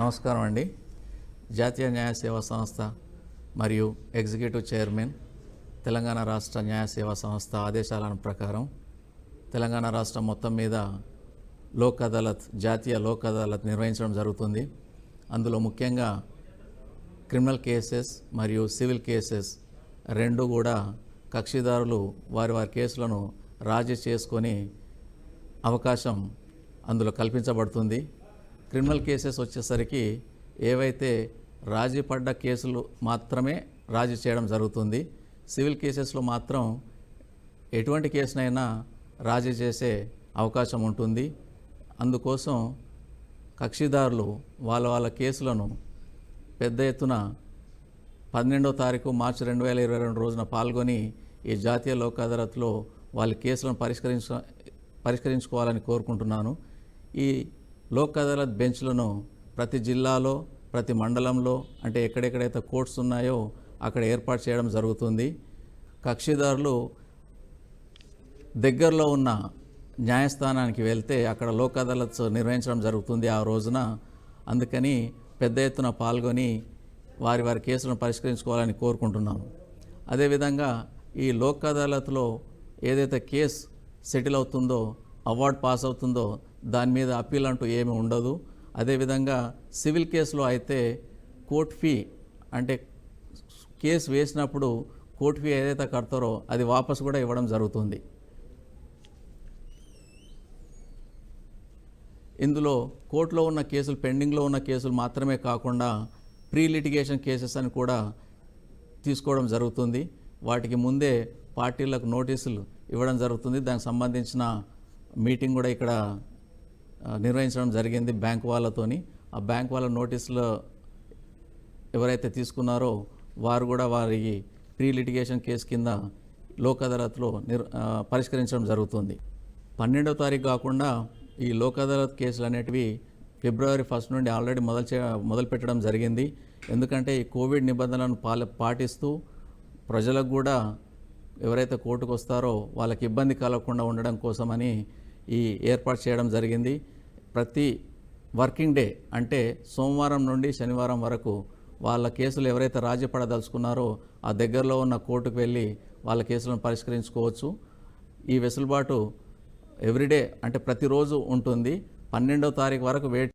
నమస్కారం అండి. జాతీయ న్యాయ సేవా సంస్థ మరియు ఎగ్జిక్యూటివ్ చైర్మన్ తెలంగాణ రాష్ట్ర న్యాయ సేవా సంస్థ ఆదేశాల ప్రకారం తెలంగాణ రాష్ట్రం మొత్తం మీద లోక్ అదాలత్ జాతీయ లోక్ అదాలత్ నిర్వహించడం జరుగుతుంది. అందులో ముఖ్యంగా క్రిమినల్ కేసెస్ మరియు సివిల్ కేసెస్ రెండు కూడా కక్షిదారులు వారి వారి కేసులను రాజీ చేసుకొని అవకాశం అందులో కల్పించబడుతుంది. క్రిమినల్ కేసెస్ వచ్చేసరికి ఏవైతే రాజీ పడ్డ కేసులు మాత్రమే రాజీ చేయడం జరుగుతుంది సివిల్ కేసెస్లో మాత్రం ఎటువంటి కేసునైనా రాజీ చేసే అవకాశం ఉంటుంది. అందుకోసం కక్షిదారులు వాళ్ళ వాళ్ళ కేసులను పెద్ద ఎత్తున పన్నెండో తారీఖు మార్చి రెండు వేల ఇరవై రెండు రోజున పాల్గొని ఈ జాతీయ లోక్ అదాలత్లో వాళ్ళ కేసులను పరిష్కరించ పరిష్కరించుకోవాలని కోరుకుంటున్నాను. ఈ లోక్ అదాలత్ బెంచ్లను ప్రతి జిల్లాలో ప్రతి మండలంలో అంటే ఎక్కడెక్కడైతే కోర్ట్స్ ఉన్నాయో అక్కడ ఏర్పాటు చేయడం జరుగుతుంది. కక్షిదారులు దగ్గరలో ఉన్న న్యాయస్థానానికి వెళ్తే అక్కడ లోక్ అదాలత్ నిర్వహించడం జరుగుతుంది ఆ రోజున. అందుకని పెద్ద ఎత్తున పాల్గొని వారి వారి కేసులను పరిష్కరించుకోవాలని కోరుకుంటున్నాను అదేవిధంగా ఈ లోక్ అదాలత్లో ఏదైతే కేసు సెటిల్ అవుతుందో అవార్డ్ పాస్ అవుతుందో దాని మీద అప్పీల్ అంటూ ఏమీ ఉండదు. అదేవిధంగా సివిల్ కేసులో అయితే కోర్ట్ ఫీ అంటే కేసు వేసినప్పుడు కోర్ట్ ఫీ ఏదైతే కడతారో అది వాపసు కూడా ఇవ్వడం జరుగుతుంది. ఇందులో కోర్టులో ఉన్న కేసులు పెండింగ్లో ఉన్న కేసులు మాత్రమే కాకుండా ప్రీ లిటిగేషన్ కేసెస్ అని కూడా తీసుకోవడం జరుగుతుంది. వాటికి ముందే పార్టీలకు నోటీసులు ఇవ్వడం జరుగుతుంది. దానికి సంబంధించిన మీటింగ్ కూడా ఇక్కడ నిర్వహించడం జరిగింది బ్యాంక్ వాళ్ళతోని. ఆ బ్యాంక్ వాళ్ళ నోటీసులు ఎవరైతే తీసుకున్నారో వారు కూడా వారి ప్రీ లిటిగేషన్ కేసు కింద లోక్ అదాలత్లో నిర్ పరిష్కరించడం జరుగుతుంది. పన్నెండవ తారీఖు కాకుండా ఈ లోక్ అదాలత్ కేసులు అనేటివి ఫిబ్రవరి ఫస్ట్ నుండి ఆల్రెడీ మొదలు చే మొదలు పెట్టడం జరిగింది. ఎందుకంటే ఈ కోవిడ్ నిబంధనలను పాల పాటిస్తూ ప్రజలకు కూడా ఎవరైతే కోర్టుకు వస్తారో వాళ్ళకి ఇబ్బంది కలగకుండా ఉండడం కోసమని ఈ ఏర్పాటు చేయడం జరిగింది. ప్రతి వర్కింగ్ డే అంటే సోమవారం నుండి శనివారం వరకు వాళ్ళ కేసులు ఎవరైతే రాజీ పడదలుచుకున్నారో ఆ దగ్గరలో ఉన్న కోర్టుకు వెళ్ళి వాళ్ళ కేసులను పరిష్కరించుకోవచ్చు. ఈ వెసులుబాటు ఎవ్రీడే అంటే ప్రతిరోజు ఉంటుంది. పన్నెండో తారీఖు వరకు వెయిట్